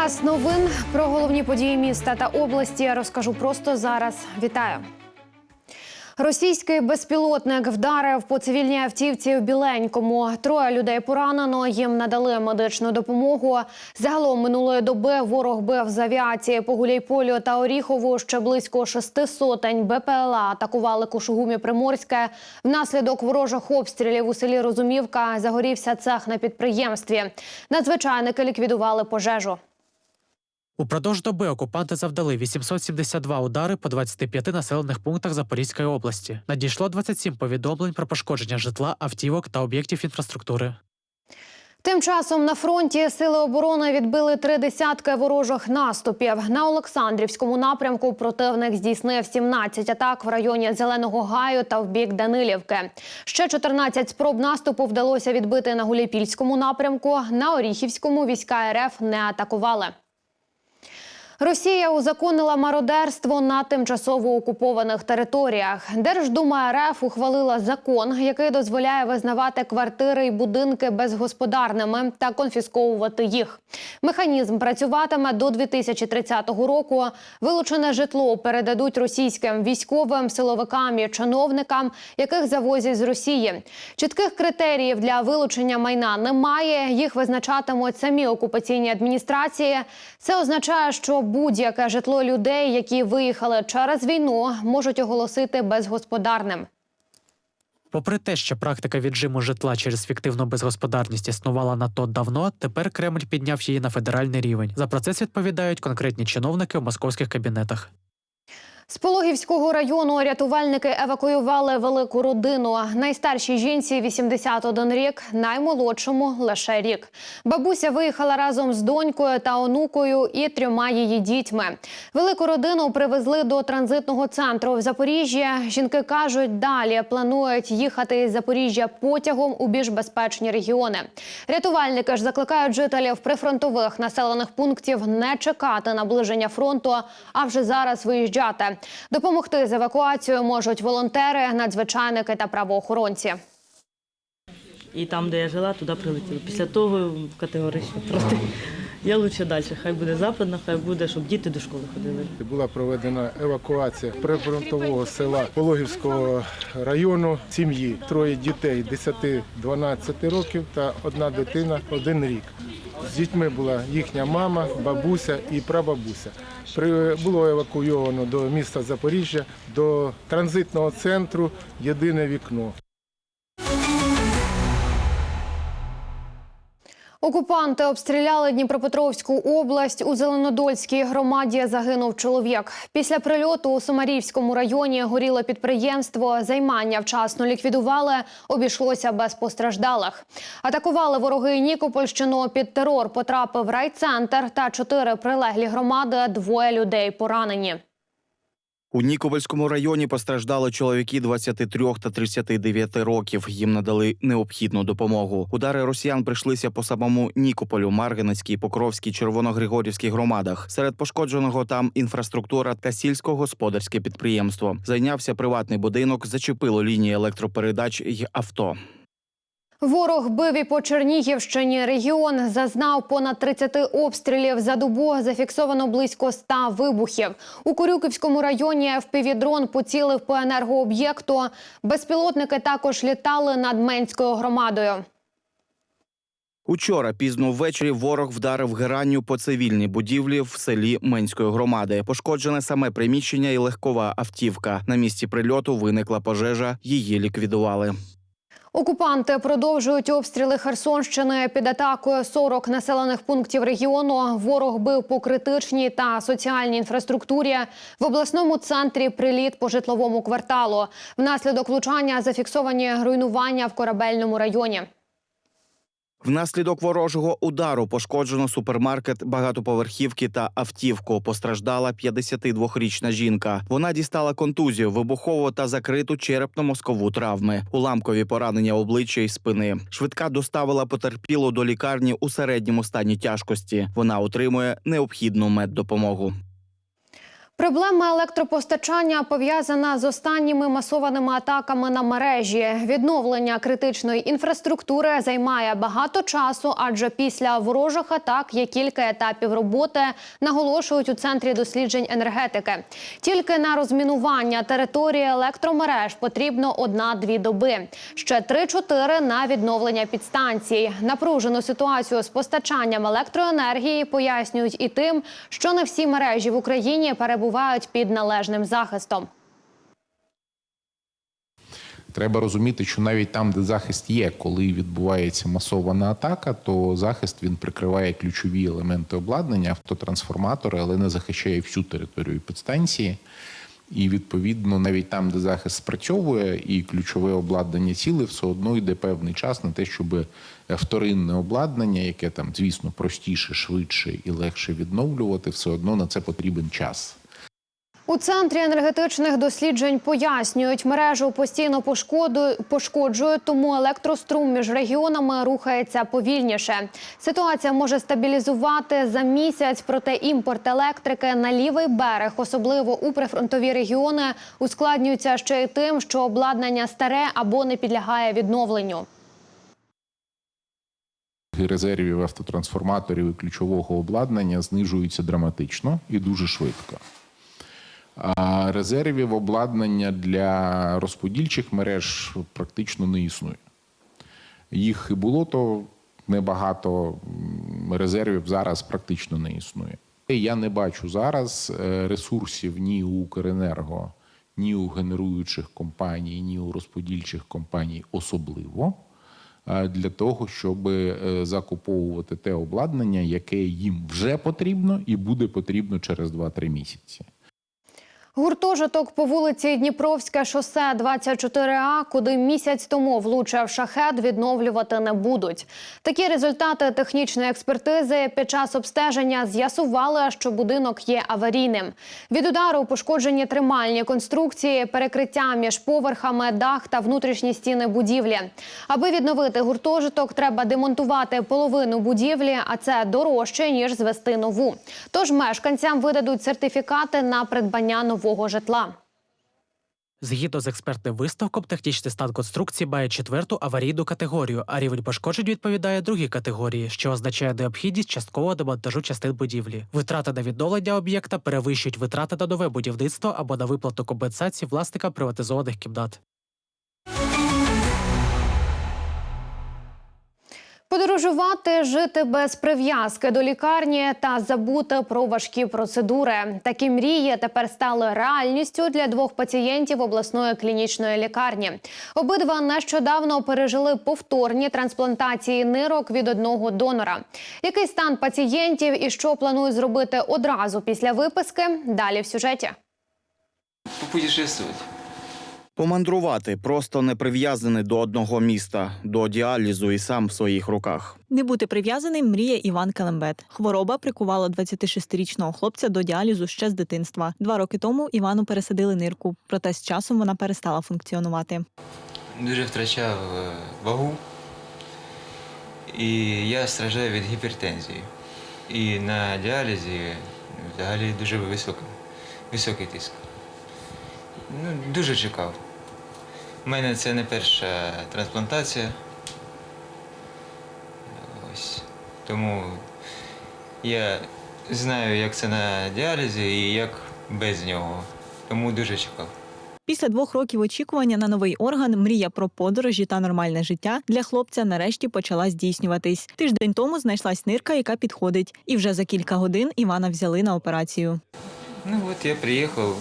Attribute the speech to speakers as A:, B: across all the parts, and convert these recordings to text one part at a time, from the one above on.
A: Час новин про головні події міста та області я розкажу просто зараз. Вітаю. Російський безпілотник вдарив по цивільній автівці в Біленькому. Троє людей поранено. Їм надали медичну допомогу. Загалом минулої доби ворог бив з авіації по Гуляйполю та Оріхову. Ще близько шести сотень БПЛА атакували Кушугумі Приморське. Внаслідок ворожих обстрілів у селі Розумівка загорівся цех на підприємстві. Надзвичайники ліквідували пожежу.
B: Упродовж доби окупанти завдали 872 удари по 25 населених пунктах Запорізької області. Надійшло 27 повідомлень про пошкодження житла, автівок та об'єктів інфраструктури.
A: Тим часом на фронті сили оборони відбили три десятки ворожих наступів. На Олександрівському напрямку противник здійснив 17 атак в районі Зеленого Гаю та в бік Данилівки. Ще 14 спроб наступу вдалося відбити на Гуліпільському напрямку. На Оріхівському війська РФ не атакували. Росія узаконила мародерство на тимчасово окупованих територіях. Держдума РФ ухвалила закон, який дозволяє визнавати квартири і будинки безгосподарними та конфісковувати їх. Механізм працюватиме до 2030 року. Вилучене житло передадуть російським військовим, силовикам і чиновникам, яких завозять з Росії. Чітких критеріїв для вилучення майна немає. Їх визначатимуть самі окупаційні адміністрації. Це означає, що будь-яке житло людей, які виїхали через війну, можуть оголосити безгосподарним.
B: Попри те, що практика віджиму житла через фіктивну безгосподарність існувала надто давно, тепер Кремль підняв її на федеральний рівень. За процес відповідають конкретні чиновники в московських кабінетах.
A: З Пологівського району рятувальники евакуювали велику родину. Найстаршій жінці 81 рік, наймолодшому лише рік. Бабуся виїхала разом з донькою та онукою і трьома її дітьми. Велику родину привезли до транзитного центру в Запоріжжі. Жінки кажуть, далі планують їхати із Запоріжжя потягом у більш безпечні регіони. Рятувальники ж закликають жителів прифронтових населених пунктів не чекати наближення фронту, а вже зараз виїжджати. Допомогти з евакуацією можуть волонтери, надзвичайники та правоохоронці.
C: І там, де я жила, туди прилетіли. Після того категорично просто я лучше далі. Хай буде западна, хай буде, щоб діти до школи ходили.
D: Була проведена евакуація прифронтового села Пологівського району сім'ї. Троє дітей 10-12 років та одна дитина один рік. З дітьми була їхня мама, бабуся і прабабуся. Було евакуйовано до міста Запоріжжя, до транзитного центру Єдине вікно.
A: Окупанти обстріляли Дніпропетровську область. У Зеленодольській громаді загинув чоловік. Після прильоту у Самарівському районі горіло підприємство. Займання вчасно ліквідували. Обійшлося без постраждалих. Атакували вороги Нікопольщину. Під терор потрапив райцентр та чотири прилеглі громади. Двоє людей поранені.
E: У Нікопольському районі постраждали чоловіки 23 та 39 років. Їм надали необхідну допомогу. Удари росіян прийшлися по самому Нікополю, Марганецькій, Покровській, Червоногригорівській громадах. Серед пошкодженого там інфраструктура та сільськогосподарське підприємство. Зайнявся приватний будинок, зачепило лінії електропередач й авто.
A: Ворог бив і по Чернігівщині. Регіон зазнав понад 30 обстрілів за добу. Зафіксовано близько 100 вибухів. У Курюківському районі впівдрон поцілив по енергооб'єкту. Безпілотники також літали над Менською громадою.
E: Учора пізно ввечері ворог вдарив геранню по цивільній будівлі в селі Менської громади. Пошкоджене саме приміщення і легкова автівка. На місці прильоту виникла пожежа. Її ліквідували.
A: Окупанти продовжують обстріли Херсонщини під атакою 40 населених пунктів регіону. Ворог бив по критичній та соціальній інфраструктурі. В обласному центрі приліт по житловому кварталу. Внаслідок влучання зафіксовані руйнування в корабельному районі.
E: Внаслідок ворожого удару пошкоджено супермаркет, багатоповерхівки та автівку. Постраждала 52-річна жінка. Вона дістала контузію, вибухову та закриту черепно-мозкову травми, уламкові поранення обличчя і спини. Швидка доставила потерпілу до лікарні у середньому стані тяжкості. Вона отримує необхідну меддопомогу.
A: Проблема електропостачання пов'язана з останніми масованими атаками на мережі. Відновлення критичної інфраструктури займає багато часу, адже після ворожих атак є кілька етапів роботи, наголошують у центрі досліджень енергетики. Тільки на розмінування території електромереж потрібно одна-дві доби. Ще 3-4 на відновлення підстанцій. Напружену ситуацію з постачанням електроенергії пояснюють і тим, що не всі мережі в Україні перебувають під належним захистом.
F: Треба розуміти, що навіть там, де захист є, коли відбувається масована атака, то захист він прикриває ключові елементи обладнання, автотрансформатори, але не захищає всю територію підстанції. І відповідно, навіть там, де захист спрацьовує, і ключове обладнання ціле, все одно йде певний час на те, щоб вторинне обладнання, яке там, звісно, простіше, швидше і легше відновлювати, все одно на це потрібен час.
A: У центрі енергетичних досліджень пояснюють, мережу постійно пошкоджують, тому електрострум між регіонами рухається повільніше. Ситуація може стабілізувати за місяць, проте імпорт електрики на лівий берег, особливо у прифронтові регіони, ускладнюється ще й тим, що обладнання старе або не підлягає відновленню.
F: резервів автотрансформаторів і ключового обладнання знижуються драматично і дуже швидко. Резервів обладнання для розподільчих мереж практично не існує. Їх і було то небагато, резервів зараз практично не існує. Я не бачу зараз е, ресурсів ні у Укренерго, ні у генеруючих компаній, ні у розподільчих компаній особливо е, для того, щоб е, закуповувати те обладнання, яке їм вже потрібно і буде потрібно через 2-3 місяці.
A: Гуртожиток по вулиці Дніпровське шосе 24А, куди місяць тому влучив шахет, відновлювати не будуть. Такі результати технічної експертизи під час обстеження з'ясували, що будинок є аварійним. Від удару пошкоджені тримальні конструкції, перекриття між поверхами, дах та внутрішні стіни будівлі. Аби відновити гуртожиток, треба демонтувати половину будівлі, а це дорожче ніж звести нову. Тож мешканцям видадуть сертифікати на придбання нового житла.
B: Згідно з експертним висновком, технічний стан конструкції має четверту аварійну категорію, а рівень пошкоджень відповідає другій категорії, що означає необхідність часткового демонтажу частин будівлі. Витрати на відновлення об'єкта перевищують витрати на нове будівництво або на виплату компенсації власника приватизованих кімнат.
A: Подорожувати, жити без прив'язки до лікарні та забути про важкі процедури. Такі мрії тепер стали реальністю для двох пацієнтів обласної клінічної лікарні. Обидва нещодавно пережили повторні трансплантації нирок від одного донора. Який стан пацієнтів і що планують зробити одразу після виписки? Далі в сюжеті.
G: попутешествовать.
E: Помандрувати просто не прив'язаний до одного міста, до діалізу і сам в своїх руках.
H: Не бути прив'язаним мріє Іван Келембет. Хвороба прикувала 26-річного хлопця до діалізу ще з дитинства. Два роки тому Івану пересадили нирку, проте з часом вона перестала функціонувати.
G: Дуже втрачав е, вагу. І я страждаю від гіпертензії. І на діалізі взагалі дуже високий, високий тиск. Ну, дуже чекав. У мене це не перша трансплантація. Ось. Тому я знаю, як це на діалізі і як без нього. Тому дуже чекав.
H: Після двох років очікування на новий орган мрія про подорожі та нормальне життя для хлопця нарешті почала здійснюватись. Тиждень тому знайшлась нирка, яка підходить, і вже за кілька годин Івана взяли на операцію.
G: Ну от я приїхав.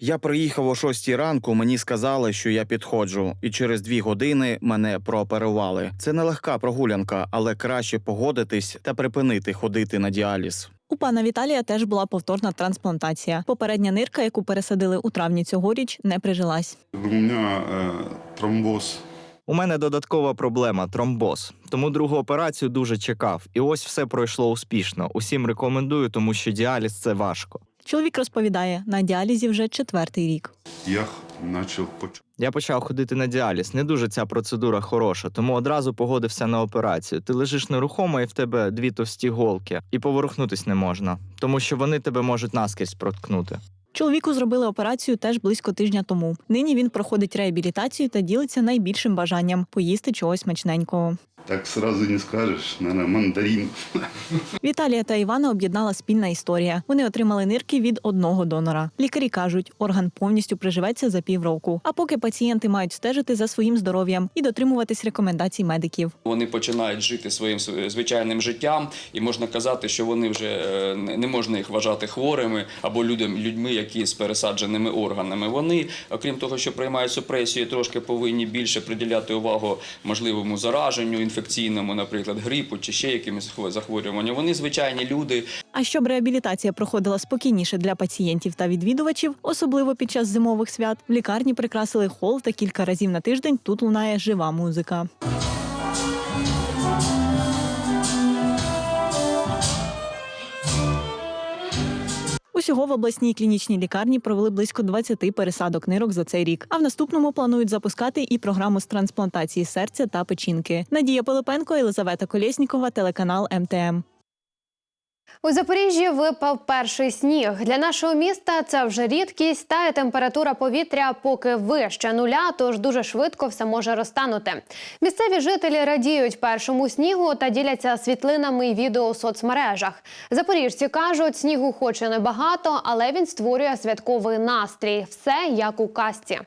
E: Я приїхав о 6 ранку. Мені сказали, що я підходжу, і через дві години мене прооперували. Це нелегка прогулянка, але краще погодитись та припинити ходити на діаліз.
H: У пана Віталія теж була повторна трансплантація. Попередня нирка, яку пересадили у травні цьогоріч, не прижилась.
I: У меня э, тромбоз
J: У мене додаткова проблема тромбоз. Тому другу операцію дуже чекав. І ось все пройшло успішно. Усім рекомендую, тому що діаліз це важко.
H: Чоловік розповідає, на діалізі вже четвертий рік.
I: я начал поч-
J: Я почав ходити на діаліз. Не дуже ця процедура хороша, тому одразу погодився на операцію. Ти лежиш нерухомо і в тебе дві товсті голки, і поворухнутись не можна, тому що вони тебе можуть наскрізь проткнути.
H: Чоловіку зробили операцію теж близько тижня тому. Нині він проходить реабілітацію та ділиться найбільшим бажанням поїсти чогось смачненького.
I: Так сразу не скажеш, наверное, мандарин.
H: Віталія та Івана об'єднала спільна історія. Вони отримали нирки від одного донора. Лікарі кажуть, орган повністю приживеться за півроку. А поки пацієнти мають стежити за своїм здоров'ям і дотримуватись рекомендацій медиків.
K: Вони починають жити своїм звичайним життям, і можна казати, що вони вже е, не можна їх вважати хворими або людям, людьми, які з пересадженими органами. Вони, окрім того, що приймають супресію, трошки повинні більше приділяти увагу можливому зараженню інфекційному, наприклад, грипу чи ще якимось хво- захворюванням. Вони звичайні люди,
H: А щоб реабілітація проходила спокійніше для пацієнтів та відвідувачів, особливо під час зимових свят, в лікарні прикрасили хол та кілька разів на тиждень тут лунає жива музика. Усього в обласній клінічній лікарні провели близько 20 пересадок нирок за цей рік. А в наступному планують запускати і програму з трансплантації серця та печінки. Надія Пилипенко, Єлизавета Колєснікова, телеканал МТМ.
A: У Запоріжжі випав перший сніг. Для нашого міста це вже рідкість, та температура повітря поки вище нуля, тож дуже швидко все може розтанути. Місцеві жителі радіють першому снігу та діляться світлинами і відео у соцмережах. Запоріжці кажуть, снігу хоч і небагато, але він створює святковий настрій. Все як у казці.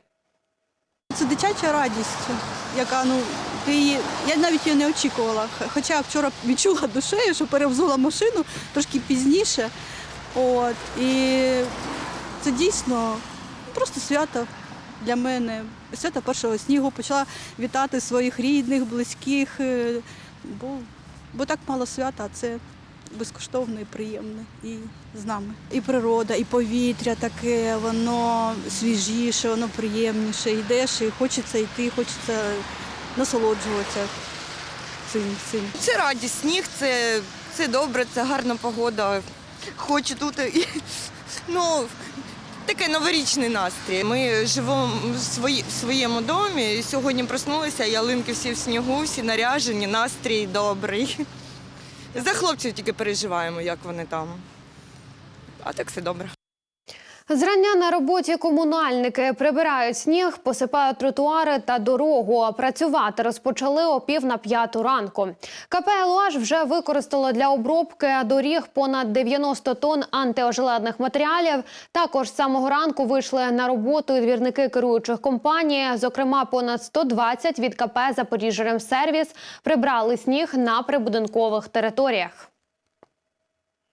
L: Це дитяча радість, яка ну ти я навіть її не очікувала. Хоча вчора відчула душею, що перевзула машину трошки пізніше. От і це дійсно просто свято для мене. Свято першого снігу почала вітати своїх рідних, близьких, е, бо, бо так мало свята, а це безкоштовно і приємно і з нами. І природа, і повітря таке, воно свіжіше, воно приємніше. Йдеш і хочеться йти, хочеться насолоджуватися цим. цим.
M: Це радість, сніг, це, це добре, це гарна погода. Хочу тут. Ну, такий новорічний настрій. Ми живемо в, своєму домі. Сьогодні проснулися, ялинки всі в снігу, всі наряжені, настрій добрий. За хлопців тільки переживаємо, як вони там. А так все добре.
A: Зрання на роботі комунальники прибирають сніг, посипають тротуари та дорогу. Працювати розпочали о пів на п'яту ранку. КП «Елуаш» вже використало для обробки доріг понад 90 тонн антиожеледних матеріалів. Також з самого ранку вийшли на роботу двірники керуючих компаній. Зокрема, понад 120 від КП «Запоріжжя-Ремсервіс» прибрали сніг на прибудинкових територіях.